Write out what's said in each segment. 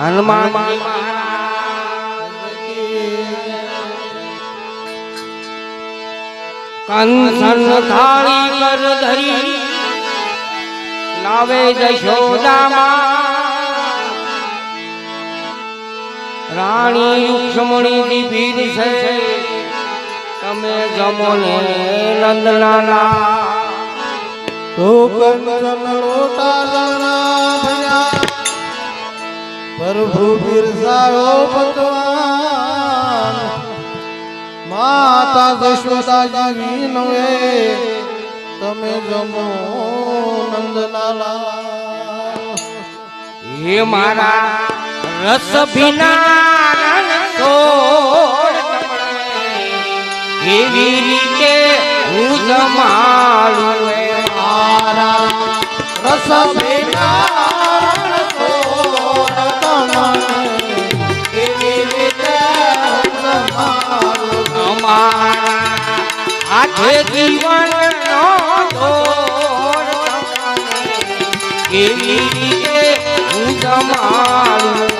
હનુમાન કંસન થાળી કર ધરી લાવે જશોદામાં રાણી રૂક્ષ્મણી ભીર છે તમે જમો ને નંદલાલા પ્રભુ બિરસાયો ભગવાન માતા જશોદાજી નવે તમે જમો નંદલાલા હે મારા રસ ભીના એવી રીતે હું જમાડું જીવન નો દોર કેવી રીતે હું જમાડું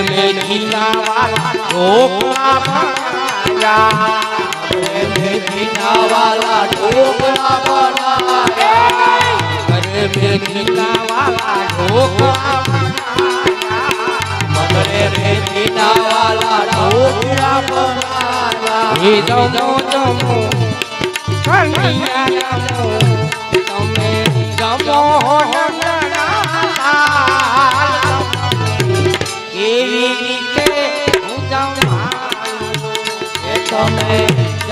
મગરે મેઘીના વાલા ઢોકળા બનાયા. મેથીના વાલા ઢોકળા બનાયા. મગરે મેઘીના વાલા ઢોકળા બનાયા. મગરે મેથીના વાલા ઢોકળા બનાયા. હે જમો જમો કન્યા જમો તમે જમો નંદલાલ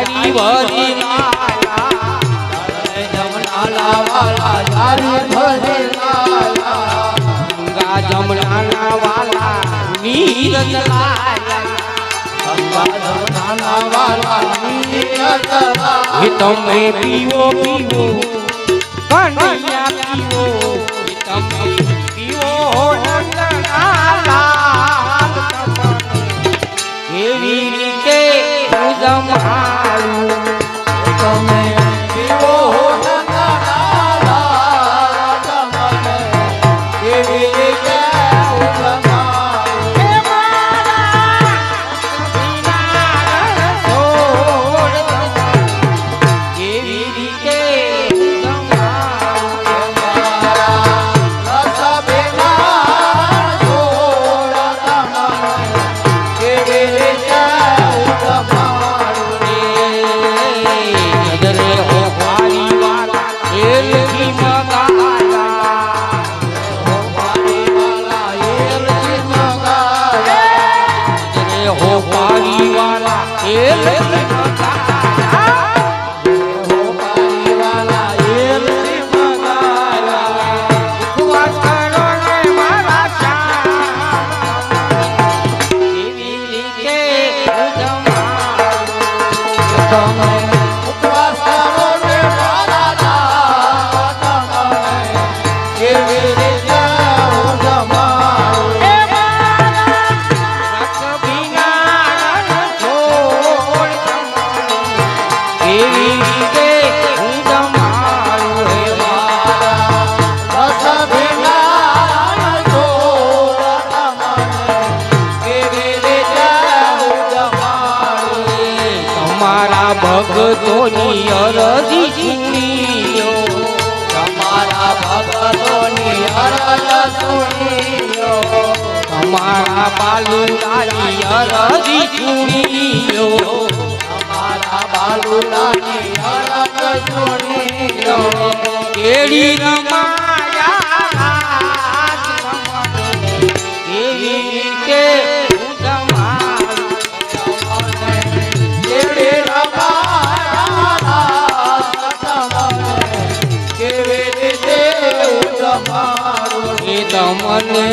તારી વરી લાલા જમનાલા વાલા ભરી ગંગા જમનાના વાલા નીરજ લાયા ગંગા જમનાલા વાલા નીરજ લાયા હે તમે પીવો પીવો કનૈયા રીતે Come on. તમારા ભગતોની અરજી સુણીઓ. તમારા ભગતોની અરજ સુણીઓ. તમારા બાલુલાની અરજી સુણીઓ. તમારા બાલુલાની અરજ સુણીઓ. કેડી રમાયા તમને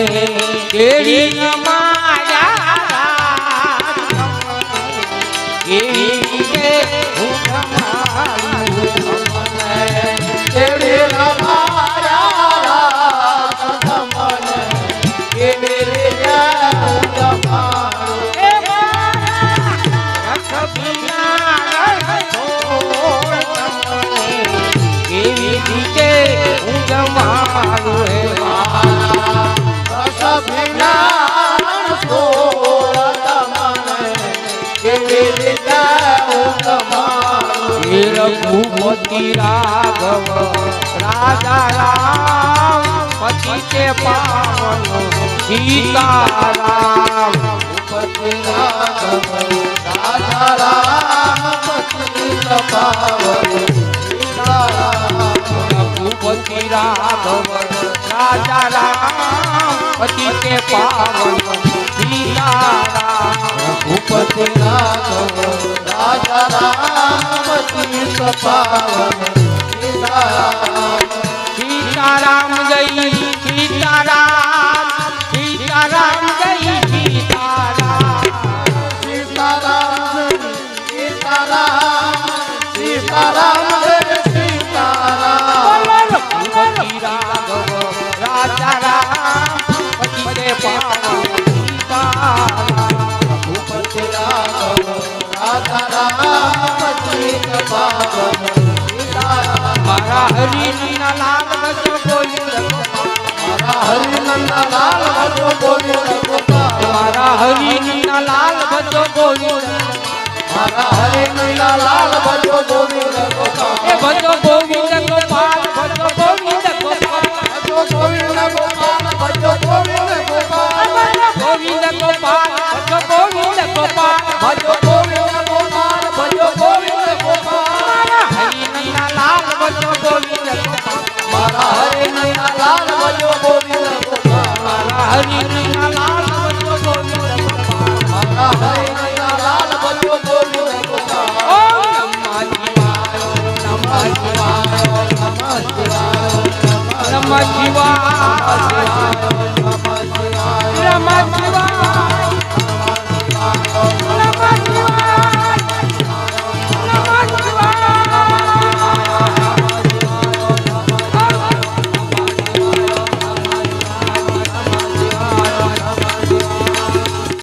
કેડી રઘુપતિ રાઘવ, રાજા રામ, પછી તે પાવન પતિ રાજા રામ પતિ પાવન રાઘવ, રાજા રામ, પછી તે પાવન ભૂપતિ રાઘવ રાજા રામ પતિ પાવન સીતારામ જય સીતારામ સીતારામ જય સીતારામ સીતારામ સીતારામ મારા હરિના લાલ બસો બોલી મારા હરિનંદન લાલ ભજો ગોવિંદ મારા હરિના લાલ બસો બોલી મારા હરિનંદન લાલ ભજો ગોવિંદ એ ભજો Govind Gopal ભજો Rama Shiva Rama Shiva